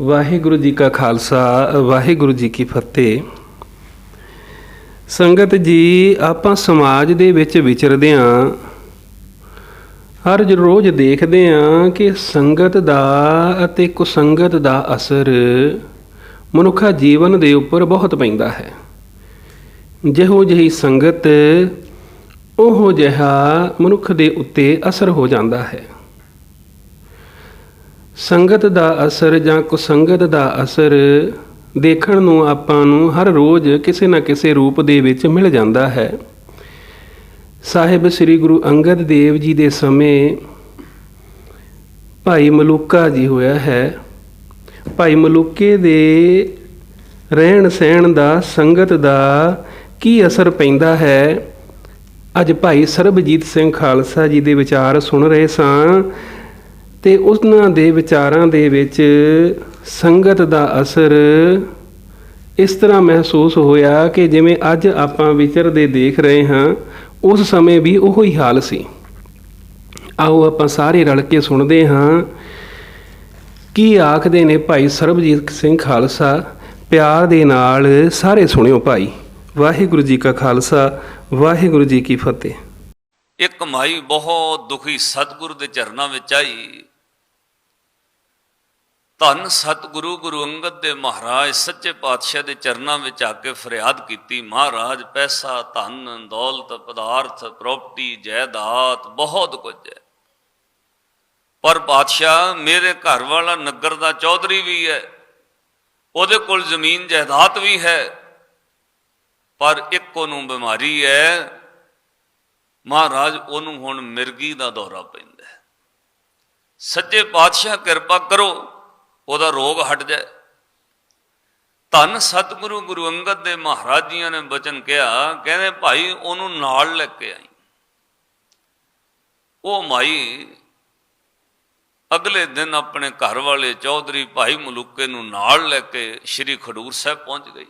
ਵਾਹਿਗੁਰੂ ਜੀ ਕਾ ਖਾਲਸਾ, ਵਾਹਿਗੁਰੂ ਜੀ ਕੀ ਫਤਿਹ। ਸੰਗਤ ਜੀ, ਆਪਾਂ ਸਮਾਜ ਦੇ ਵਿੱਚ ਵਿਚਰਦੇ ਆਂ। ਹਰ ਰੋਜ਼ ਦੇਖਦੇ ਆਂ ਕਿ ਸੰਗਤ ਦਾ ਅਤੇ ਕੁਸੰਗਤ ਦਾ ਅਸਰ ਮਨੁੱਖਾ ਜੀਵਨ ਦੇ ਉੱਪਰ ਬਹੁਤ ਪੈਂਦਾ ਹੈ। ਜਿਹੋ ਜਿਹੀ ਸੰਗਤ, ਉਹੋ ਜਿਹਾ ਮਨੁੱਖ ਦੇ ਉੱਤੇ ਅਸਰ ਹੋ ਜਾਂਦਾ ਹੈ। ਸੰਗਤ ਦਾ ਅਸਰ ਜਾਂ ਕੁਸੰਗਤ ਦਾ ਅਸਰ ਦੇਖਣ ਨੂੰ ਆਪਾਂ ਨੂੰ ਹਰ ਰੋਜ਼ ਕਿਸੇ ਨਾ ਕਿਸੇ ਰੂਪ ਦੇ ਵਿੱਚ ਮਿਲ ਜਾਂਦਾ ਹੈ। ਸਾਹਿਬ ਸ੍ਰੀ ਗੁਰੂ ਅੰਗਦ ਦੇਵ ਜੀ ਦੇ ਸਮੇਂ ਭਾਈ ਮਲੂਕਾ ਜੀ ਹੋਇਆ ਹੈ। ਭਾਈ ਮਲੂਕੇ ਦੇ ਰਹਿਣ ਸਹਿਣ ਦਾ, ਸੰਗਤ ਦਾ ਕੀ ਅਸਰ ਪੈਂਦਾ ਹੈ? ਅੱਜ ਭਾਈ ਸਰਬਜੀਤ ਸਿੰਘ ਖਾਲਸਾ ਜੀ ਦੇ ਵਿਚਾਰ ਸੁਣ ਰਹੇ ਸਾਂ। ਤੇ ਉਹਨਾਂ ਦੇ ਵਿਚਾਰਾਂ ਦੇ ਵਿੱਚ ਸੰਗਤ ਦਾ ਅਸਰ ਇਸ ਤਰ੍ਹਾਂ ਮਹਿਸੂਸ ਹੋਇਆ ਕਿ ਜਿਵੇਂ ਅੱਜ ਆਪਾਂ ਵਿਚਰਦੇ ਦੇਖ ਰਹੇ ਹਾਂ, ਉਸ ਸਮੇਂ ਵੀ ਉਹੋ ਹੀ ਹਾਲ ਸੀ। ਆਓ ਆਪਾਂ ਸਾਰੇ ਰਲ ਕੇ ਸੁਣਦੇ ਹਾਂ ਕੀ ਆਖਦੇ ਨੇ ਭਾਈ ਸਰਬਜੀਤ ਸਿੰਘ ਖਾਲਸਾ, ਪਿਆਰ ਦੇ ਨਾਲ ਸਾਰੇ ਸੁਣਿਓ ਭਾਈ। ਵਾਹਿਗੁਰੂ ਜੀ ਕਾ ਖਾਲਸਾ, ਵਾਹਿਗੁਰੂ ਜੀ ਕੀ ਫਤਿਹ। ਇੱਕ ਮਾਈ ਬਹੁਤ ਦੁਖੀ ਸਤਿਗੁਰੂ ਦੇ ਚਰਨਾਂ ਵਿੱਚ ਆਈ। ਧੰਨ ਸਤਿਗੁਰੂ ਗੁਰੂ ਅੰਗਦ ਦੇ ਮਹਾਰਾਜ, ਸੱਚੇ ਪਾਤਸ਼ਾਹ ਦੇ ਚਰਨਾਂ ਵਿੱਚ ਆ ਕੇ ਫਰਿਆਦ ਕੀਤੀ, ਮਹਾਰਾਜ ਪੈਸਾ, ਧਨ, ਦੌਲਤ, ਪਦਾਰਥ, ਪ੍ਰਾਪਰਟੀ, ਜਾਇਦਾਦ ਬਹੁਤ ਕੁਝ ਹੈ। ਪਰ ਪਾਤਸ਼ਾਹ, ਮੇਰੇ ਘਰ ਵਾਲਾ ਨਗਰ ਦਾ ਚੌਧਰੀ ਵੀ ਹੈ, ਉਹਦੇ ਕੋਲ ਜ਼ਮੀਨ ਜਾਇਦਾਦ ਵੀ ਹੈ, ਪਰ ਇੱਕ ਉਹਨੂੰ ਬਿਮਾਰੀ ਹੈ, ਮਹਾਰਾਜ ਉਹਨੂੰ ਹੁਣ ਮਿਰਗੀ ਦਾ ਦੌਰਾ ਪੈਂਦਾ ਸੱਚੇ ਪਾਤਸ਼ਾਹ, ਕਿਰਪਾ ਕਰੋ ਉਹਦਾ ਰੋਗ ਹਟ ਜਾਏ। ਧੰਨ ਸਤਿਗੁਰੂ ਗੁਰੂ ਅੰਗਦ ਦੇ ਮਹਾਰਾਜ ਜੀਆਂ ਨੇ ਬਚਨ ਕਿਹਾ, ਕਹਿੰਦੇ ਭਾਈ ਉਹਨੂੰ ਨਾਲ ਲੈ ਕੇ ਆਈ। ਉਹ ਮਾਈ ਅਗਲੇ ਦਿਨ ਆਪਣੇ ਘਰ ਵਾਲੇ ਚੌਧਰੀ ਭਾਈ ਮਲੂਕੇ ਨੂੰ ਨਾਲ ਲੈ ਕੇ ਸ੍ਰੀ ਖਡੂਰ ਸਾਹਿਬ ਪਹੁੰਚ ਗਈ।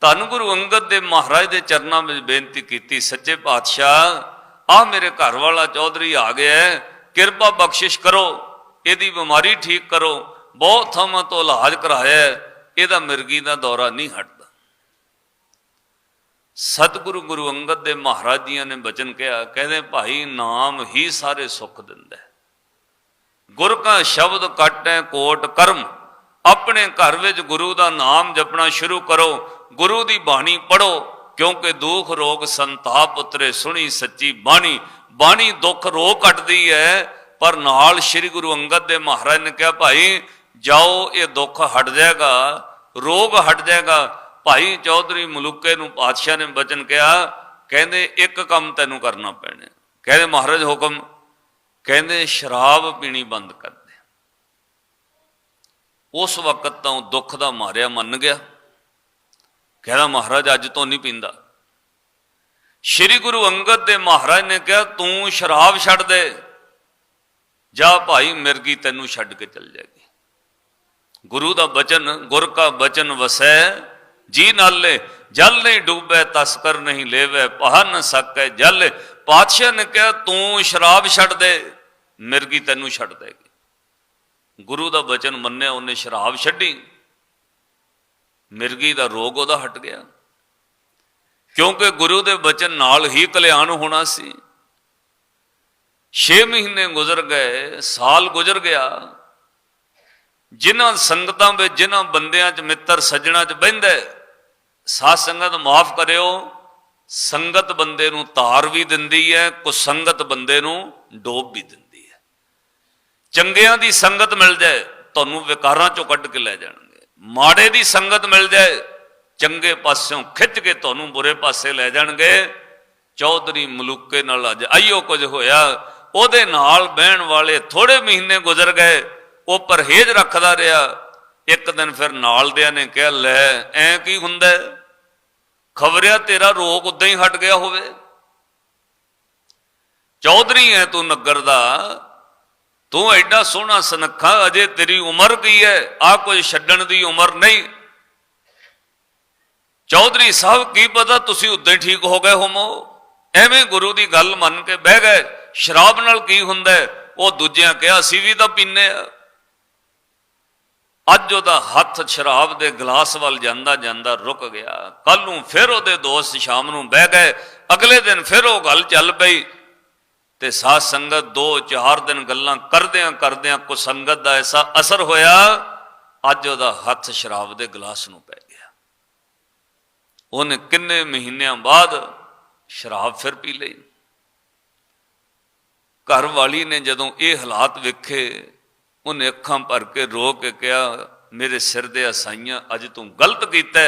ਧੰਨ ਗੁਰੂ ਅੰਗਦ ਦੇ ਮਹਾਰਾਜ ਦੇ ਚਰਨਾਂ ਵਿੱਚ ਬੇਨਤੀ ਕੀਤੀ, ਸੱਚੇ ਪਾਤਸ਼ਾਹ ਆ ਮੇਰੇ ਘਰ ਵਾਲਾ ਚੌਧਰੀ ਆ ਗਿਆ ਕਿਰਪਾ ਬਖਸ਼ਿਸ਼ ਕਰੋ। ਇਹਦੀ ਬਿਮਾਰੀ ਠੀਕ ਕਰੋ, ਬਹੁਤ ਥਾਵਾਂ ਤੋਂ ਇਲਾਜ ਕਰਾਇਆ, ਇਹਦਾ ਮਿਰਗੀ ਦਾ ਦੌਰਾ ਨਹੀਂ ਹਟਦਾ। ਸਤਿਗੁਰੂ ਗੁਰੂ ਅੰਗਦ ਦੇ ਮਹਾਰਾਜ ਜੀਆਂ ਨੇ ਬਚਨ ਕਿਹਾ, ਕਹਿੰਦੇ, ਭਾਈ, ਨਾਮ ਹੀ ਸਾਰੇ ਸੁੱਖ ਦਿੰਦਾ ਹੈ। ਗੁਰ ਕਾ ਸ਼ਬਦ ਕਾਟੈ ਕੋਟ ਕਰਮ, ਆਪਣੇ ਘਰ ਵਿੱਚ ਗੁਰੂ ਦਾ ਨਾਮ ਜਪਣਾ ਸ਼ੁਰੂ ਕਰੋ, ਗੁਰੂ ਦੀ ਬਾਣੀ ਪੜੋ ਕਿਉਂਕਿ ਦੁੱਖ ਰੋਗ ਸੰਤਾਪ ਉਤਰੇ ਸੁਣੀ ਸੱਚੀ ਬਾਣੀ ਬਾਣੀ ਦੁੱਖ ਰੋਗ ਕੱਟਦੀ ਹੈ ਪਰ ਨਾਲ ਸ੍ਰੀ ਗੁਰੂ ਅੰਗਦ ਦੇ ਮਹਾਰਾਜ ਨੇ ਕਿਹਾ, ਭਾਈ, ਜਾਓ, ਇਹ ਦੁੱਖ ਹਟ ਜਾਏਗਾ, ਰੋਗ ਹਟ ਜਾਏਗਾ। ਭਾਈ ਚੌਧਰੀ ਮਲੂਕੇ ਨੂੰ ਪਾਤਸ਼ਾਹ ਨੇ ਬਚਨ ਕਿਹਾ, ਕਹਿੰਦੇ, ਇੱਕ ਕੰਮ ਤੈਨੂੰ ਕਰਨਾ ਪੈਣਾ ਕਹਿੰਦੇ, ਮਹਾਰਾਜ ਹੁਕਮ। ਕਹਿੰਦੇ, ਸ਼ਰਾਬ ਪੀਣੀ ਬੰਦ ਕਰ ਦੇ। ਉਸ ਵਕਤ ਤਾਂ ਉਹ ਦੁੱਖ ਦਾ ਮਾਰਿਆ ਮੰਨ ਗਿਆ। ਕਹਿੰਦਾ, ਮਹਾਰਾਜ, ਅੱਜ ਤੋਂ ਨਹੀਂ ਪੀਂਦਾ। ਸ੍ਰੀ ਗੁਰੂ ਅੰਗਦ ਦੇ ਮਹਾਰਾਜ ਨੇ ਕਿਹਾ, ਤੂੰ ਸ਼ਰਾਬ ਛੱਡ ਦੇ। ਜਾ ਭਾਈ ਮਿਰਗੀ ਤੈਨੂੰ ਛੱਡ ਕੇ ਚੱਲ ਜਾਏਗੀ। ਗੁਰੂ ਦਾ ਬਚਨ, ਗੁਰ ਕਾ ਬਚਨ ਵਸੈ, ਜੀ ਨਾਲੇ ਜਲ ਨਹੀਂ ਡੂਬੈ ਤਸਕਰ ਨਹੀਂ ਲੇਵੈ, ਪਹ ਨ ਸਕੈ ਜਲ। ਪਾਤਸ਼ਾਹ ਨੇ ਕਿਹਾ, ਤੂੰ ਸ਼ਰਾਬ ਛੱਡ ਦੇ, ਮਿਰਗੀ ਤੈਨੂੰ ਛੱਡ ਦੇਗੀ। ਗੁਰੂ ਦਾ ਬਚਨ ਮੰਨਿਆ, ਉਹਨੇ ਸ਼ਰਾਬ ਛੱਡੀ। ਮਿਰਗੀ ਦਾ ਰੋਗ ਉਹਦਾ ਹਟ ਗਿਆ। ਕਿਉਂਕਿ ਗੁਰੂ ਦੇ ਬਚਨ ਨਾਲ ਹੀ ਕਲਿਆਣ ਹੋਣਾ ਸੀ। 6 ਮਹੀਨੇ ਗੁਜ਼ਰ ਗਏ ਸਾਲ ਗੁਜ਼ਰ ਗਿਆ। ਜਿਨ੍ਹਾਂ ਸੰਗਤਾਂ ਵਿੱਚ ਜਿਨ੍ਹਾਂ ਬੰਦਿਆਂ 'ਚ ਮਿੱਤਰ ਸੱਜਣਾ 'ਚ ਬਹਿੰਦਾ ਹੈ, ਸਾਧ ਸੰਗਤ ਮਾਫ ਕਰਿਓ। ਸੰਗਤ ਬੰਦੇ ਨੂੰ ਤਾਰ ਵੀ ਦਿੰਦੀ ਹੈ ਕੁ ਸੰਗਤ ਬੰਦੇ ਨੂੰ ਡੋਬ ਵੀ ਦਿੰਦੀ ਹੈ। ਚੰਗਿਆਂ ਦੀ ਸੰਗਤ ਮਿਲ ਜਾਏ ਤੁਹਾਨੂੰ ਵਿਕਾਰਾਂ 'ਚੋਂ ਕੱਢ ਕੇ ਲੈ ਜਾਣਗੇ। ਮਾੜੇ ਦੀ ਸੰਗਤ ਮਿਲ ਜਾਏ ਚੰਗੇ ਪਾਸਿਓਂ ਖਿੱਚ ਕੇ ਤੁਹਾਨੂੰ ਬੁਰੇ ਪਾਸੇ ਲੈ ਜਾਣਗੇ। ਚੌਧਰੀ ਮਲੂਕੇ ਨਾਲ ਅੱਜ ਆਈਓ ਕੁਝ ਹੋਇਆ। ਉਹਦੇ ਨਾਲ ਬਹਿਣ ਵਾਲੇ ਥੋੜੇ ਮਹੀਨੇ ਗੁਜ਼ਰ ਗਏ, ਉਹ ਪਰਹੇਜ਼ ਰੱਖਦਾ ਰਿਹਾ। ਇੱਕ ਦਿਨ ਫਿਰ ਨਾਲ ਦਿਆਂ ਨੇ ਕਿਹਾ, ਲੈ, ਐ ਕੀ ਹੁੰਦਾ ਖਬਰਿਆ ਤੇਰਾ ਰੋਗ ਉਦਾਂ ਹੀ ਹਟ ਗਿਆ ਹੋਵੇ। ਚੌਧਰੀ, ਐ ਤੂੰ ਨਗਰ ਦਾ, ਤੂੰ ਐਡਾ ਸੋਹਣਾ ਸੁਨੱਖਾ, ਅਜੇ ਤੇਰੀ ਉਮਰ ਕੀ ਹੈ? ਆ ਕੁਝ ਛੱਡਣ ਦੀ ਉਮਰ ਨਹੀਂ। ਚੌਧਰੀ ਸਾਹਿਬ ਕੀ ਪਤਾ ਤੁਸੀਂ ਉਦਾਂ ਹੀ ਠੀਕ ਹੋ ਗਏ ਹੋਮੋ ਐਵੇਂ ਗੁਰੂ ਦੀ ਗੱਲ ਮੰਨ ਕੇ ਬਹਿ ਗਏ। ਸ਼ਰਾਬ ਨਾਲ ਕੀ ਹੁੰਦਾ ਉਹ ਦੂਜਿਆਂ ਕਿਹਾ, ਅਸੀਂ ਵੀ ਤਾਂ ਪੀਨੇ ਆ। ਅੱਜ ਉਹਦਾ ਹੱਥ ਸ਼ਰਾਬ ਦੇ ਗਲਾਸ ਵੱਲ ਜਾਂਦਾ ਜਾਂਦਾ ਰੁਕ ਗਿਆ। ਕੱਲ ਨੂੰ ਫਿਰ ਉਹਦੇ ਦੋਸਤ ਸ਼ਾਮ ਨੂੰ ਬਹਿ ਗਏ। ਅਗਲੇ ਦਿਨ ਫਿਰ ਉਹ ਗੱਲ ਚੱਲ ਪਈ ਤੇ ਸਾਧ ਸੰਗਤ ਦੋ ਚਾਰ ਦਿਨ ਗੱਲਾਂ ਕਰਦਿਆਂ ਕਰਦਿਆਂ ਕੋ ਸੰਗਤ ਦਾ ਐਸਾ ਅਸਰ ਹੋਇਆ, ਅੱਜ ਉਹਦਾ ਹੱਥ ਸ਼ਰਾਬ ਦੇ ਗਲਾਸ ਨੂੰ ਪੈ ਗਿਆ। ਉਹਨੇ ਕਿੰਨੇ ਮਹੀਨਿਆਂ ਬਾਅਦ ਸ਼ਰਾਬ ਫਿਰ ਪੀ ਲਈ। ਘਰ ਵਾਲੀ ਨੇ ਜਦੋਂ ਇਹ ਹਾਲਾਤ ਵੇਖੇ, ਉਹਨੇ ਅੱਖਾਂ ਭਰ ਕੇ ਰੋ ਕੇ ਕਿਹਾ, ਮੇਰੇ ਸਿਰ ਦੇ ਅਸਾਈਆਂ, ਅੱਜ ਤੂੰ ਗਲਤ ਕੀਤਾ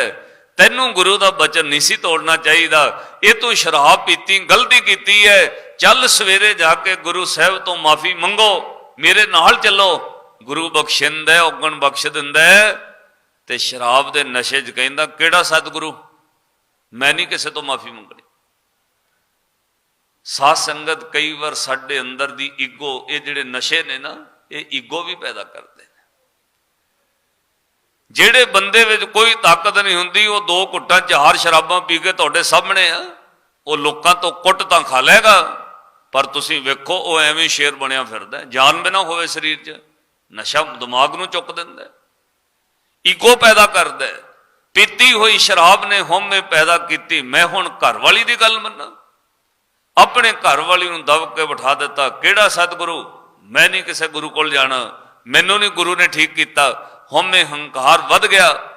ਤੈਨੂੰ ਗੁਰੂ ਦਾ ਬਚਨ ਨਹੀਂ ਸੀ ਤੋੜਨਾ ਚਾਹੀਦਾ। ਇਹ ਤੂੰ ਸ਼ਰਾਬ ਪੀਤੀ, ਗਲਤੀ ਕੀਤੀ ਹੈ। ਚੱਲ ਸਵੇਰੇ ਜਾ ਕੇ ਗੁਰੂ ਸਾਹਿਬ ਤੋਂ ਮਾਫੀ ਮੰਗੋ। ਮੇਰੇ ਨਾਲ ਚੱਲੋ। ਗੁਰੂ ਬਖਸ਼ਿੰਦਾ ਹੈ, ਔਗਣ ਬਖਸ਼ ਦਿੰਦਾ ਹੈ। ਤੇ ਸ਼ਰਾਬ ਦੇ ਨਸ਼ੇ 'ਚ ਕਹਿੰਦਾ, ਕਿਹੜਾ ਸਤਿਗੁਰੂ? ਮੈਂ ਨਹੀਂ ਕਿਸੇ ਤੋਂ ਮਾਫੀ ਮੰਗਣੀ। ਸਾਧ ਸੰਗਤ ਕਈ ਵਾਰ ਸਾਡੇ ਅੰਦਰ ਦੀ ਈਗੋ, ਇਹ ਜਿਹੜੇ ਨਸ਼ੇ ਨੇ ਨਾ, ਇਹ ਈਗੋ ਵੀ ਪੈਦਾ ਕਰਦੇ ਨੇ। ਜਿਹੜੇ ਬੰਦੇ ਵਿੱਚ ਕੋਈ ਤਾਕਤ ਨਹੀਂ ਹੁੰਦੀ, ਉਹ ਦੋ ਘੁੱਟਾਂ ਚਾਰ ਸ਼ਰਾਬਾਂ ਪੀ ਕੇ ਤੁਹਾਡੇ ਸਾਹਮਣੇ ਆ, ਉਹ ਲੋਕਾਂ ਤੋਂ ਕੁੱਟ ਤਾਂ ਖਾ ਲੇਗਾ ਪਰ ਤੁਸੀਂ ਵੇਖੋ, ਉਹ ਐਵੇਂ ਸ਼ੇਰ ਬਣਿਆ ਫਿਰਦਾ ਹੈ। ਜਾਨ ਬਿਨਾ ਹੋਵੇ ਸਰੀਰ 'ਚ, ਨਸ਼ਾ ਦਿਮਾਗ ਨੂੰ ਚੁੱਕ ਦਿੰਦਾ ਈਗੋ ਪੈਦਾ ਕਰਦਾ ਪੀਤੀ ਹੋਈ ਸ਼ਰਾਬ ਨੇ ਹਉਮੈ ਪੈਦਾ ਕੀਤੀ। ਮੈਂ ਹੁਣ ਘਰ ਵਾਲੀ ਦੀ ਗੱਲ ਮੰਨਾਂ। ਆਪਣੇ ਘਰ ਵਾਲੀ ਨੂੰ ਦਬ ਕੇ ਬਿਠਾ ਦਿੱਤਾ, ਕਿਹੜਾ ਸਤਿਗੁਰੂ? ਮੈਂ ਨਹੀਂ ਕਿਸੇ ਗੁਰੂ ਕੋਲ ਜਾਣਾ। ਮੈਨੂੰ ਨਹੀਂ ਗੁਰੂ ਨੇ ਠੀਕ ਕੀਤਾ। ਹਉਮੈ ਹੰਕਾਰ ਵੱਧ ਗਿਆ।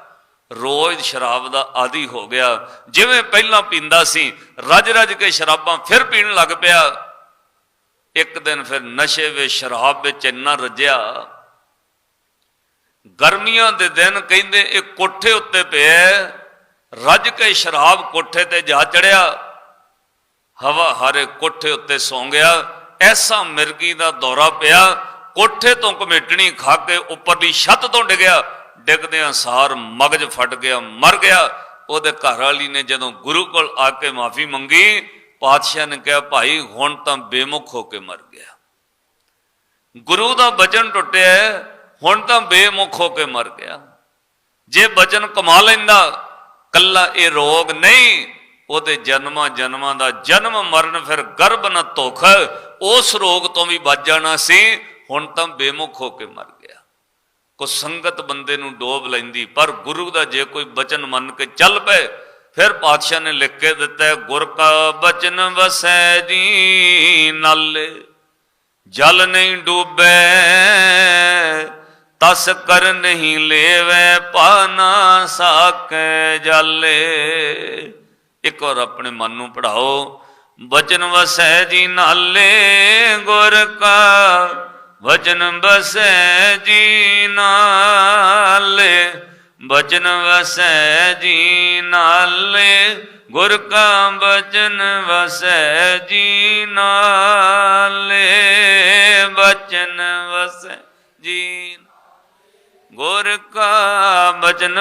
ਰੋਜ਼ ਸ਼ਰਾਬ ਦਾ ਆਦੀ ਹੋ ਗਿਆ। ਜਿਵੇਂ ਪਹਿਲਾਂ ਪੀਂਦਾ ਸੀ ਰੱਜ ਰੱਜ ਕੇ ਸ਼ਰਾਬਾਂ ਫਿਰ ਪੀਣ ਲੱਗ ਪਿਆ। ਇੱਕ ਦਿਨ ਫਿਰ ਨਸ਼ੇ ਵਿੱਚ, ਸ਼ਰਾਬ ਵਿੱਚ ਇੰਨਾ ਰੱਜਿਆ। ਗਰਮੀਆਂ ਦੇ ਦਿਨ ਕਹਿੰਦੇ ਇਹ ਕੋਠੇ ਉੱਤੇ ਪਿਆ। ਰੱਜ ਕੇ ਸ਼ਰਾਬ ਕੋਠੇ ਤੇ ਜਾ ਚੜਿਆ। ਹਵਾ ਹਾਰੇ ਕੋਠੇ ਉੱਤੇ ਸੌਂ ਗਿਆ, ਐਸਾ ਮਿਰਗੀ ਦਾ ਦੌਰਾ ਪਿਆ, ਕੋਠੇ ਤੋਂ ਕਮੇਟਣੀ ਖਾ ਕੇ ਉੱਪਰਲੀ ਛੱਤ ਤੋਂ ਡਿੱਗਿਆ ਡਿੱਗਦਿਆਂ ਸਾਰ ਮਗਜ ਫਟ ਗਿਆ, ਮਰ ਗਿਆ। ਉਹਦੇ ਘਰ ਵਾਲੀ ਨੇ ਜਦੋਂ ਗੁਰੂ ਕੋਲ ਆ ਕੇ ਮਾਫੀ ਮੰਗੀ, ਪਾਤਸ਼ਾਹ ਨੇ ਕਿਹਾ, ਭਾਈ, ਹੁਣ ਤਾਂ ਬੇਮੁਖ ਹੋ ਕੇ ਮਰ ਗਿਆ। ਗੁਰੂ ਦਾ ਬਚਨ ਟੁੱਟਿਆ ਹੁਣ ਤਾਂ ਬੇਮੁਖ ਹੋ ਕੇ ਮਰ ਗਿਆ। ਜੇ ਬਚਨ ਕਮਾ ਲੈਂਦਾ, ਕੱਲਾ ਇਹ ਰੋਗ ਨਹੀਂ ਉਹਦੇ ਜਨਮਾਂ ਜਨਮਾਂ ਦਾ ਜਨਮ ਮਰਨ ਫਿਰ ਗਰਭ ਨ ਧੋਖ ਉਸ ਰੋਗ ਤੋਂ ਵੀ ਬਚ ਜਾਣਾ ਸੀ ਹੁਣ ਤਾਂ ਬੇਮੁਖ ਹੋ ਕੇ ਮਰ ਗਿਆ। ਕੋ ਸੰਗਤ ਬੰਦੇ ਨੂੰ ਡੋਬ ਲੈਂਦੀ ਪਰ ਗੁਰੂ ਦਾ ਜੇ ਕੋਈ ਬਚਨ ਮੰਨ ਕੇ ਚੱਲ ਪਏ ਫਿਰ ਪਾਤਸ਼ਾਹ ਨੇ ਲਿਖ ਕੇ ਦਿੱਤਾ ਹੈ, ਗੁਰ ਕਾ ਬਚਨ ਵਸੈ ਜੀ ਨਾਲੇ ਜਲ ਨਹੀਂ ਡੂਬੇ ਤਸ ਕਰ ਨਹੀਂ ਲੇਵੇ ਪਾਨਾ ਸਾਕੈ ਜਾਲੇ। ਇੱਕ ਔਰ ਆਪਣੇ ਮਨ ਨੂੰ ਪੜਾਓ ਵਚਨ ਵਸੈ ਜੀ ਨਾਲੇ ਗੁਰ ਕਾ, ਵਚਨ ਵਸੈ ਜੀ ਨਾਲੇ, ਵਚਨ ਵਸੈ ਜੀ ਨਾਲੇ, ਗੁਰ ਕਾ ਬਚਨ ਵਸੈ ਜੀ ਨਾਲੇ, ਵਚਨ ਵਸੈ ਜੀ ਗੁਰ ਕਾ ਬਚਨ